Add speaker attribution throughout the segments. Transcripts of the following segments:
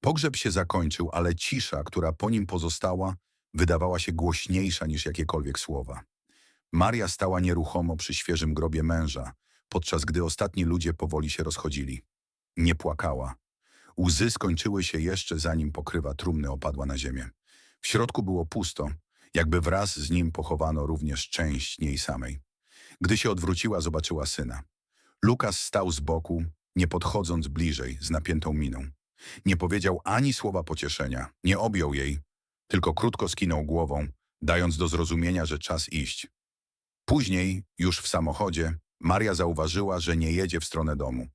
Speaker 1: Pogrzeb się zakończył, ale cisza, która po nim pozostała, wydawała się głośniejsza niż jakiekolwiek słowa. Maria stała nieruchomo przy świeżym grobie męża, podczas gdy ostatni ludzie powoli się rozchodzili. Nie płakała. Łzy skończyły się jeszcze zanim pokrywa trumny opadła na ziemię. W środku było pusto, jakby wraz z nim pochowano również część niej samej. Gdy się odwróciła, zobaczyła syna. Lukas stał z boku, nie podchodząc bliżej, z napiętą miną. Nie powiedział ani słowa pocieszenia, nie objął jej, tylko krótko skinął głową, dając do zrozumienia, że czas iść. Później, już w samochodzie, Maria zauważyła, że nie jedzie w stronę domu.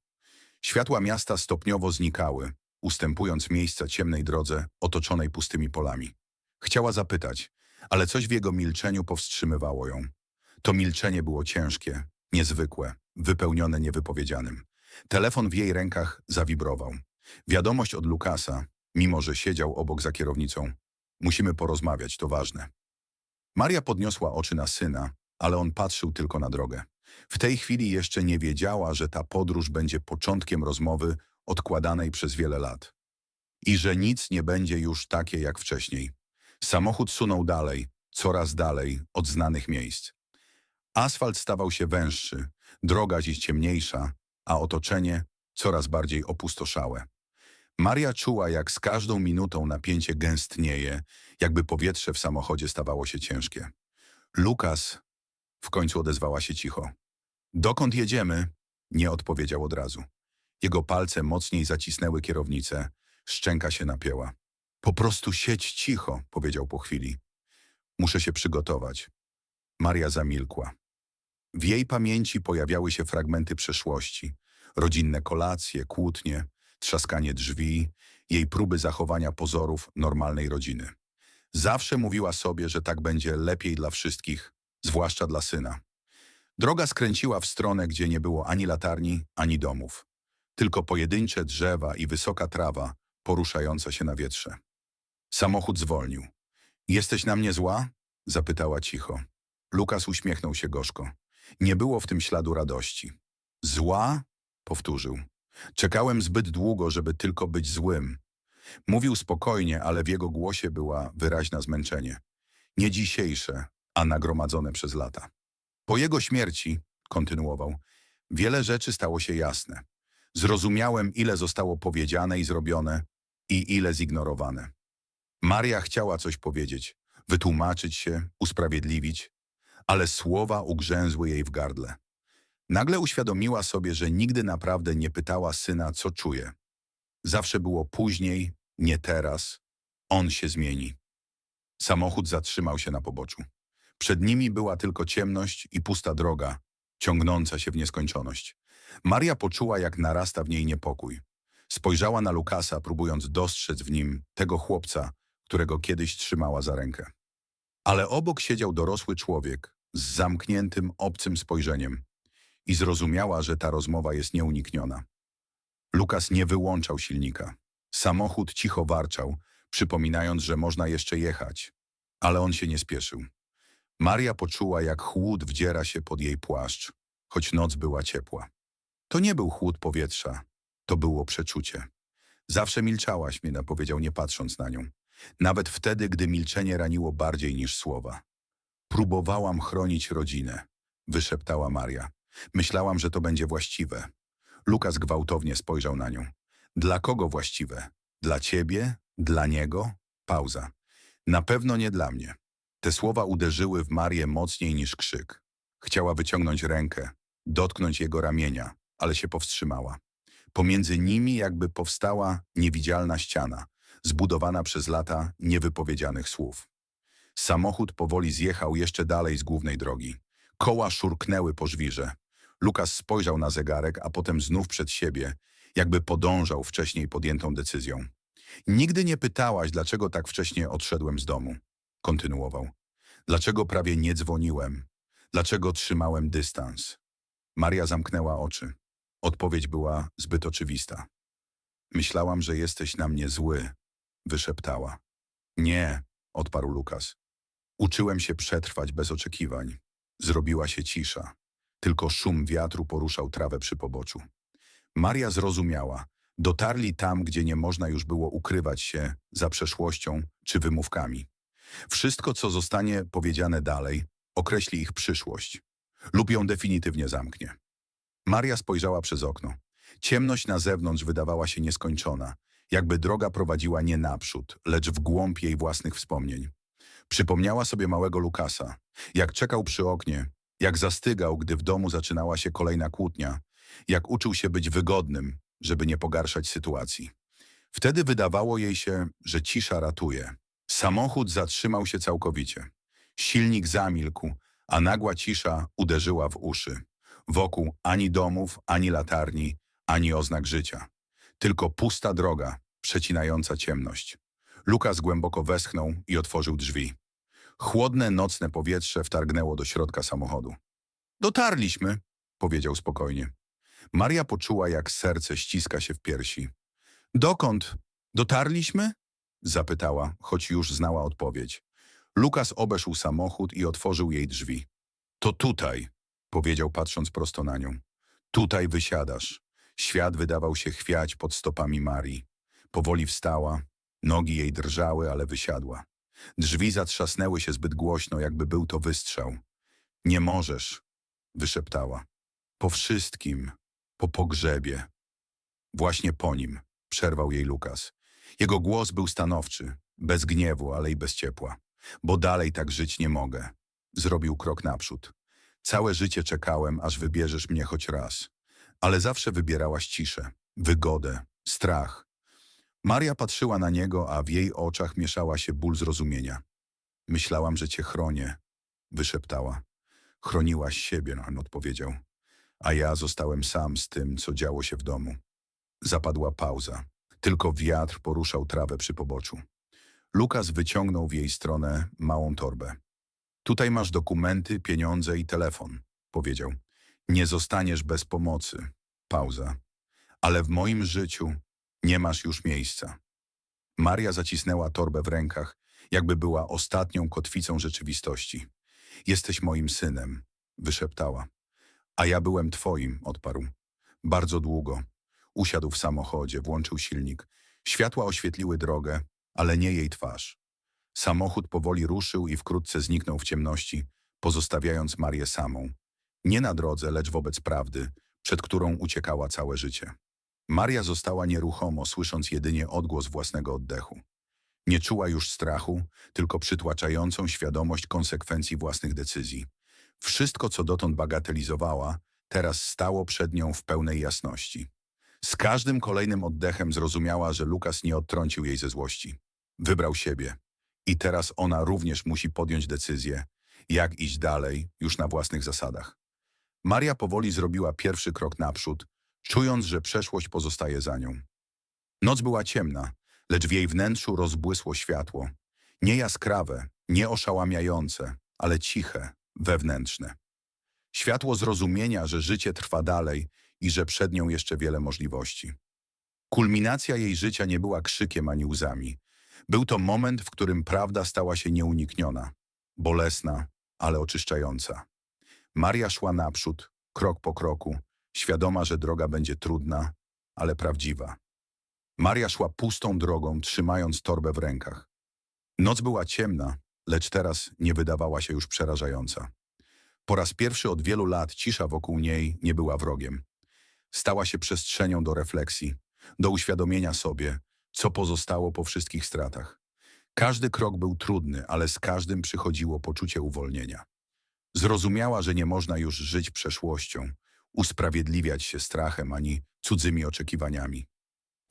Speaker 1: Światła miasta stopniowo znikały, ustępując miejsca ciemnej drodze otoczonej pustymi polami. Chciała zapytać, ale coś w jego milczeniu powstrzymywało ją. To milczenie było ciężkie, niezwykłe, wypełnione niewypowiedzianym. Telefon w jej rękach zawibrował. Wiadomość od Lukasa, mimo że siedział obok za kierownicą. Musimy porozmawiać, to ważne. Maria podniosła oczy na syna, ale on patrzył tylko na drogę. W tej chwili jeszcze nie wiedziała, że ta podróż będzie początkiem rozmowy odkładanej przez wiele lat. I że nic nie będzie już takie jak wcześniej. Samochód sunął dalej, coraz dalej od znanych miejsc. Asfalt stawał się węższy, droga dziś ciemniejsza, a otoczenie coraz bardziej opustoszałe. Maria czuła, jak z każdą minutą napięcie gęstnieje, jakby powietrze w samochodzie stawało się ciężkie. Lukas w końcu odezwała się cicho. Dokąd jedziemy? Nie odpowiedział od razu. Jego palce mocniej zacisnęły kierownicę, szczęka się napięła. Po prostu siedź cicho, powiedział po chwili. Muszę się przygotować. Maria zamilkła. W jej pamięci pojawiały się fragmenty przeszłości. Rodzinne kolacje, kłótnie, trzaskanie drzwi, jej próby zachowania pozorów normalnej rodziny. Zawsze mówiła sobie, że tak będzie lepiej dla wszystkich, zwłaszcza dla syna. Droga skręciła w stronę, gdzie nie było ani latarni, ani domów. Tylko pojedyncze drzewa i wysoka trawa poruszająca się na wietrze. Samochód zwolnił. Jesteś na mnie zła? Zapytała cicho. Lukas uśmiechnął się gorzko. Nie było w tym śladu radości. Zła? Powtórzył. Czekałem zbyt długo, żeby tylko być złym. Mówił spokojnie, ale w jego głosie była wyraźna zmęczenie. Nie dzisiejsze, a nagromadzone przez lata. Po jego śmierci, kontynuował, wiele rzeczy stało się jasne. Zrozumiałem, ile zostało powiedziane i zrobione i ile zignorowane. Maria chciała coś powiedzieć, wytłumaczyć się, usprawiedliwić, ale słowa ugrzęzły jej w gardle. Nagle uświadomiła sobie, że nigdy naprawdę nie pytała syna, co czuje. Zawsze było później, nie teraz. On się zmieni. Samochód zatrzymał się na poboczu. Przed nimi była tylko ciemność i pusta droga, ciągnąca się w nieskończoność. Maria poczuła, jak narasta w niej niepokój. Spojrzała na Lukasa, próbując dostrzec w nim tego chłopca, którego kiedyś trzymała za rękę. Ale obok siedział dorosły człowiek z zamkniętym, obcym spojrzeniem i zrozumiała, że ta rozmowa jest nieunikniona. Lukas nie wyłączał silnika. Samochód cicho warczał, przypominając, że można jeszcze jechać, ale on się nie spieszył. Maria poczuła, jak chłód wdziera się pod jej płaszcz, choć noc była ciepła. To nie był chłód powietrza, to było przeczucie. Zawsze milczałaś, Mina powiedział, nie patrząc na nią. Nawet wtedy, gdy milczenie raniło bardziej niż słowa. Próbowałam chronić rodzinę, wyszeptała Maria. Myślałam, że to będzie właściwe. Lukas gwałtownie spojrzał na nią. Dla kogo właściwe? Dla ciebie? Dla niego? Pauza. Na pewno nie dla mnie. Te słowa uderzyły w Marię mocniej niż krzyk. Chciała wyciągnąć rękę, dotknąć jego ramienia, ale się powstrzymała. Pomiędzy nimi jakby powstała niewidzialna ściana, zbudowana przez lata niewypowiedzianych słów. Samochód powoli zjechał jeszcze dalej z głównej drogi. Koła szurknęły po żwirze. Lukas spojrzał na zegarek, a potem znów przed siebie, jakby podążał wcześniej podjętą decyzją. Nigdy nie pytałaś, dlaczego tak wcześnie odszedłem z domu. Kontynuował. Dlaczego prawie nie dzwoniłem? Dlaczego trzymałem dystans? Maria zamknęła oczy. Odpowiedź była zbyt oczywista. Myślałam, że jesteś na mnie zły, wyszeptała. Nie, odparł Lukas. Uczyłem się przetrwać bez oczekiwań. Zrobiła się cisza. Tylko szum wiatru poruszał trawę przy poboczu. Maria zrozumiała. Dotarli tam, gdzie nie można już było ukrywać się za przeszłością czy wymówkami. Wszystko, co zostanie powiedziane dalej, określi ich przyszłość lub ją definitywnie zamknie. Maria spojrzała przez okno. Ciemność na zewnątrz wydawała się nieskończona, jakby droga prowadziła nie naprzód, lecz w głąb jej własnych wspomnień. Przypomniała sobie małego Lukasa, jak czekał przy oknie, jak zastygał, gdy w domu zaczynała się kolejna kłótnia, jak uczył się być wygodnym, żeby nie pogarszać sytuacji. Wtedy wydawało jej się, że cisza ratuje. Samochód zatrzymał się całkowicie. Silnik zamilkł, a nagła cisza uderzyła w uszy. Wokół ani domów, ani latarni, ani oznak życia. Tylko pusta droga, przecinająca ciemność. Lukas głęboko westchnął i otworzył drzwi. Chłodne, nocne powietrze wtargnęło do środka samochodu. Dotarliśmy, powiedział spokojnie. Maria poczuła, jak serce ściska się w piersi. Dokąd? Dotarliśmy? Zapytała, choć już znała odpowiedź. Lukas obeszł samochód i otworzył jej drzwi. To tutaj, powiedział patrząc prosto na nią. Tutaj wysiadasz. Świat wydawał się chwiać pod stopami Marii. Powoli wstała, nogi jej drżały, ale wysiadła. Drzwi zatrzasnęły się zbyt głośno, jakby był to wystrzał. Nie możesz, wyszeptała. Po wszystkim, po pogrzebie. Właśnie po nim, przerwał jej Lukas. Jego głos był stanowczy, bez gniewu, ale i bez ciepła. Bo dalej tak żyć nie mogę. Zrobił krok naprzód. Całe życie czekałem, aż wybierzesz mnie choć raz. Ale zawsze wybierałaś ciszę, wygodę, strach. Maria patrzyła na niego, a w jej oczach mieszała się ból zrozumienia. Myślałam, że cię chronię, wyszeptała. Chroniłaś siebie, on odpowiedział. A ja zostałem sam z tym, co działo się w domu. Zapadła pauza. Tylko wiatr poruszał trawę przy poboczu. Lukas wyciągnął w jej stronę małą torbę. Tutaj masz dokumenty, pieniądze i telefon, powiedział. Nie zostaniesz bez pomocy. Pauza. Ale w moim życiu nie masz już miejsca. Maria zacisnęła torbę w rękach, jakby była ostatnią kotwicą rzeczywistości. Jesteś moim synem, wyszeptała. A ja byłem twoim, odparł. Bardzo długo. Usiadł w samochodzie, włączył silnik. Światła oświetliły drogę, ale nie jej twarz. Samochód powoli ruszył i wkrótce zniknął w ciemności, pozostawiając Marię samą. Nie na drodze, lecz wobec prawdy, przed którą uciekała całe życie. Maria została nieruchomo, słysząc jedynie odgłos własnego oddechu. Nie czuła już strachu, tylko przytłaczającą świadomość konsekwencji własnych decyzji. Wszystko, co dotąd bagatelizowała, teraz stało przed nią w pełnej jasności. Z każdym kolejnym oddechem zrozumiała, że Lukas nie odtrącił jej ze złości. Wybrał siebie. I teraz ona również musi podjąć decyzję, jak iść dalej, już na własnych zasadach. Maria powoli zrobiła pierwszy krok naprzód, czując, że przeszłość pozostaje za nią. Noc była ciemna, lecz w jej wnętrzu rozbłysło światło. Nie jaskrawe, nie oszałamiające, ale ciche, wewnętrzne. Światło zrozumienia, że życie trwa dalej i że przed nią jeszcze wiele możliwości. Kulminacja jej życia nie była krzykiem ani łzami. Był to moment, w którym prawda stała się nieunikniona, bolesna, ale oczyszczająca. Maria szła naprzód, krok po kroku, świadoma, że droga będzie trudna, ale prawdziwa. Maria szła pustą drogą, trzymając torbę w rękach. Noc była ciemna, lecz teraz nie wydawała się już przerażająca. Po raz pierwszy od wielu lat cisza wokół niej nie była wrogiem. Stała się przestrzenią do refleksji, do uświadomienia sobie, co pozostało po wszystkich stratach. Każdy krok był trudny, ale z każdym przychodziło poczucie uwolnienia. Zrozumiała, że nie można już żyć przeszłością, usprawiedliwiać się strachem ani cudzymi oczekiwaniami.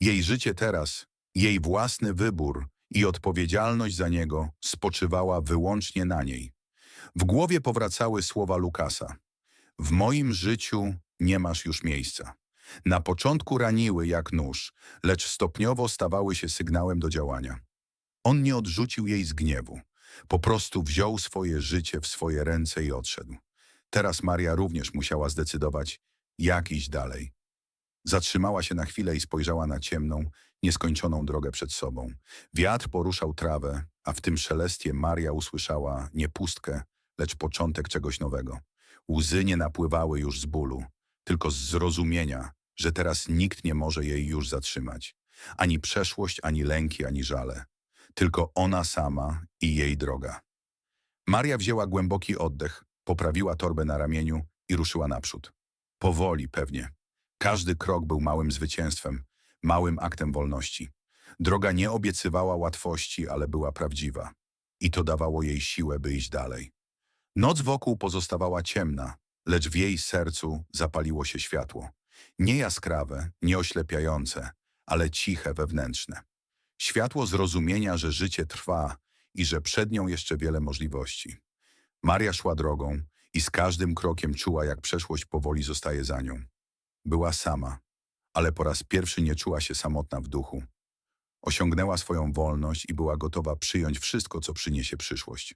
Speaker 1: Jej życie teraz, jej własny wybór i odpowiedzialność za niego spoczywała wyłącznie na niej. W głowie powracały słowa Lukasa. W moim życiu nie masz już miejsca. Na początku raniły jak nóż, lecz stopniowo stawały się sygnałem do działania. On nie odrzucił jej z gniewu. Po prostu wziął swoje życie w swoje ręce i odszedł. Teraz Maria również musiała zdecydować, jak iść dalej. Zatrzymała się na chwilę i spojrzała na ciemną, nieskończoną drogę przed sobą. Wiatr poruszał trawę, a w tym szelestie Maria usłyszała nie pustkę, lecz początek czegoś nowego. Łzy nie napływały już z bólu, tylko z zrozumienia, że teraz nikt nie może jej już zatrzymać. Ani przeszłość, ani lęki, ani żale. Tylko ona sama i jej droga. Maria wzięła głęboki oddech, poprawiła torbę na ramieniu i ruszyła naprzód. Powoli pewnie. Każdy krok był małym zwycięstwem, małym aktem wolności. Droga nie obiecywała łatwości, ale była prawdziwa. I to dawało jej siłę, by iść dalej. Noc wokół pozostawała ciemna, lecz w jej sercu zapaliło się światło. Nie jaskrawe, nie oślepiające, ale ciche, wewnętrzne. Światło zrozumienia, że życie trwa i że przed nią jeszcze wiele możliwości. Maria szła drogą i z każdym krokiem czuła, jak przeszłość powoli zostaje za nią. Była sama, ale po raz pierwszy nie czuła się samotna w duchu. Osiągnęła swoją wolność i była gotowa przyjąć wszystko, co przyniesie przyszłość.